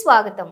స్వాగతం.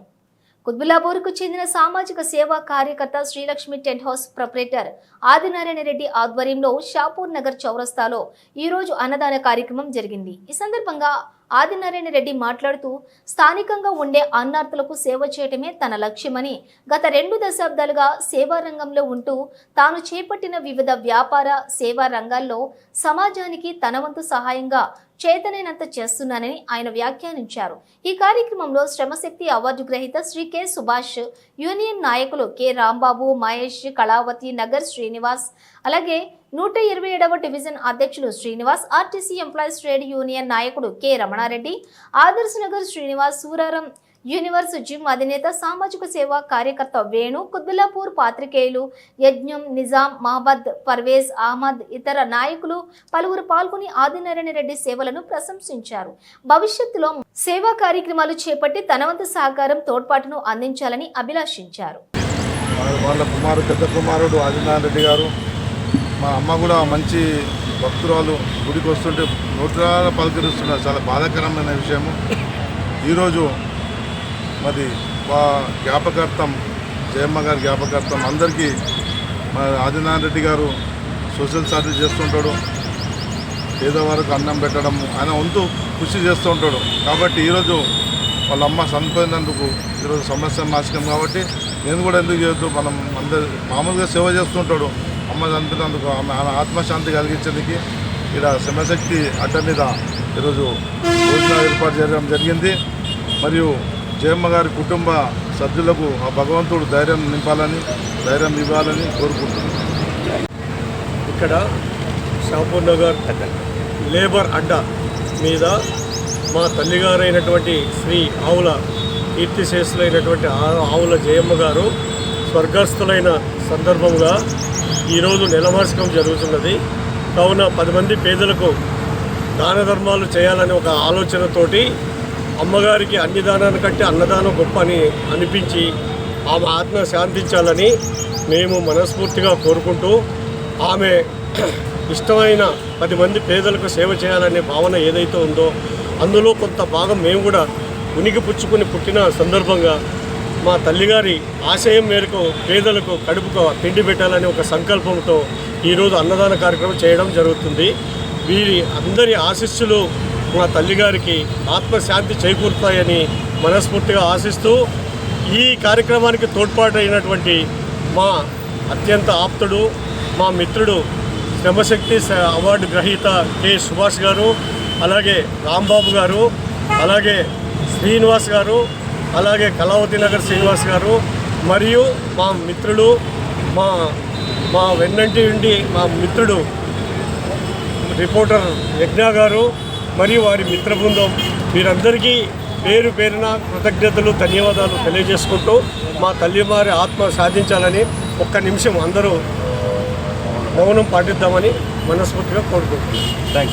కుత్బుల్లాపూర్కు చెందిన సామాజిక సేవా కార్యకర్త Srilakshmi tent house proprietor Adinarayana Reddy ఆధ్వర్యంలో షాపూర్ నగర్ చౌరస్తాలో ఈ రోజు అన్నదాన కార్యక్రమం జరిగింది. ఈ సందర్భంగా ఆదినారాయణ రెడ్డి మాట్లాడుతూ స్థానికంగా ఉండే అన్నార్థులకు సేవ చేయటమే తన లక్ష్యమని గత రెండు దశాబ్దాలుగా సేవా రంగంలో ఉంటూ తాను చేపట్టిన వివిధ వ్యాపార సేవా రంగాల్లో సమాజానికి తన వంతు సహాయంగా చేతనైనంత చేస్తున్నానని ఆయన వ్యాఖ్యానించారు. ఈ కార్యక్రమంలో శ్రమశక్తి అవార్డు గ్రహీత శ్రీ కె సుభాష్ యూనియన్ నాయకులు కె రాంబాబు మహేష్ కళావతి నగర్ శ్రీనివాస్ అలాగే నూట ఇరవై ఏడవ డివిజన్ అధ్యక్షులు Srinivas RTC employees trade union నాయకుడు K Ramanareddy Adarsh Nagar Srinivas Suraram Universe gym అధినేత సామాజిక సేవా కార్యకర్త వేణు కుద్బుల్లాపూర్ పాత్రికేయులు యజ్ఞం నిజాం మహబద్ పర్వేజ్ అహ్మద్ ఇతర నాయకులు పలువురు పాల్గొని ఆదినారాయణ రెడ్డి సేవలను ప్రశంసించారు. భవిష్యత్తులో సేవా కార్యక్రమాలు చేపట్టి తనవంత సహకారం తోడ్పాటును అందించాలని అభిలాషించారు. వాళ్ళ కుమారుడు పెద్ద కుమారుడు ఆదినారాయణ రెడ్డి గారు మా అమ్మ కూడా మంచి భక్తురాలు. గుడికి వస్తుంటే నోట్రాల పలకరిస్తున్నారు. చాలా బాధాకరమైన విషయము. ఈరోజు మరి మా జ్ఞాపకార్థం జయమ్మ గారి జ్ఞాపకార్థం అందరికీ మా ఆదినారాయణ రెడ్డి గారు సోషల్ సర్వీస్ చేస్తుంటాడు. పేదవారికి అన్నం పెట్టడం ఆయన వంతు కృషి చేస్తూ ఉంటాడు కాబట్టి ఈరోజు వాళ్ళ అమ్మ చనిపోయినందుకు ఈరోజు సమస్య నాశకం కాబట్టి నేను కూడా ఎందుకు చేయొద్దు? మనం అందరు మామూలుగా సేవ చేస్తుంటాడు. అమ్మ చనిపోయినందుకు ఆమె ఆమె ఆత్మశాంతి కలిగించేందుకు ఇక్కడ శ్రమశక్తి అడ్డ మీద ఈరోజు భోజనం ఏర్పాటు చేయడం జరిగింది. మరియు జయమ్మ గారి కుటుంబ సభ్యులకు ఆ భగవంతుడు ధైర్యం నింపాలని ధైర్యం ఇవ్వాలని కోరుకుంటున్నాను ఇక్కడ షాపూర్ నగర్ లేబర్ అడ్డ మీద మా తల్లిగారైనటువంటి శ్రీ ఆవుల కీర్తిశేషులైనటువంటి ఆవుల జయమ్మ గారు స్వర్గస్థులైన సందర్భంగా ఈరోజు నెలవార్షికం జరుగుతున్నది. కావున పది మంది పేదలకు దాన ధర్మాలు చేయాలనే ఒక ఆలోచనతోటి అమ్మగారికి అన్ని దానానికంటే అన్నదానం గొప్ప అని అనిపించి ఆమె ఆత్మ శాంతించాలని మేము మనస్ఫూర్తిగా కోరుకుంటూ ఆమె ఇష్టమైన పది మంది పేదలకు సేవ చేయాలనే భావన ఏదైతే ఉందో అందులో కొంత భాగం మేము కూడా ఉనికి పుచ్చుకుని పుట్టిన సందర్భంగా మా తల్లిగారి ఆశయం మేరకు పేదలకు కడుపుకు తిండి పెట్టాలనే ఒక సంకల్పంతో ఈరోజు అన్నదాన కార్యక్రమం చేయడం జరుగుతుంది. వీరి అందరి ఆశీస్సులు మా తల్లిగారికి ఆత్మశాంతి చేకూరుతాయని మనస్ఫూర్తిగా ఆశిస్తూ ఈ కార్యక్రమానికి తోడ్పాటైనటువంటి మా అత్యంత ఆప్తుడు మా మిత్రుడు శ్రమశక్తి అవార్డు గ్రహీత కె సుభాష్ గారు అలాగే రాంబాబు గారు అలాగే శ్రీనివాస్ గారు అలాగే కళావతి నగర్ శ్రీనివాస్ గారు మరియు మా మిత్రుడు మా మా వెన్నంటి ఉండి మా మిత్రుడు రిపోర్టర్ యజ్ఞ గారు మరియు వారి మిత్ర బృందం. వీరందరికీ పేరు పేరున కృతజ్ఞతలు ధన్యవాదాలు తెలియజేసుకుంటూ మా తల్లివారి ఆత్మ సాధించాలని ఒక్క నిమిషం అందరూ మౌనం పాటిద్దామని మనస్ఫూర్తిగా కోరుకుంటున్నాను థ్యాంక్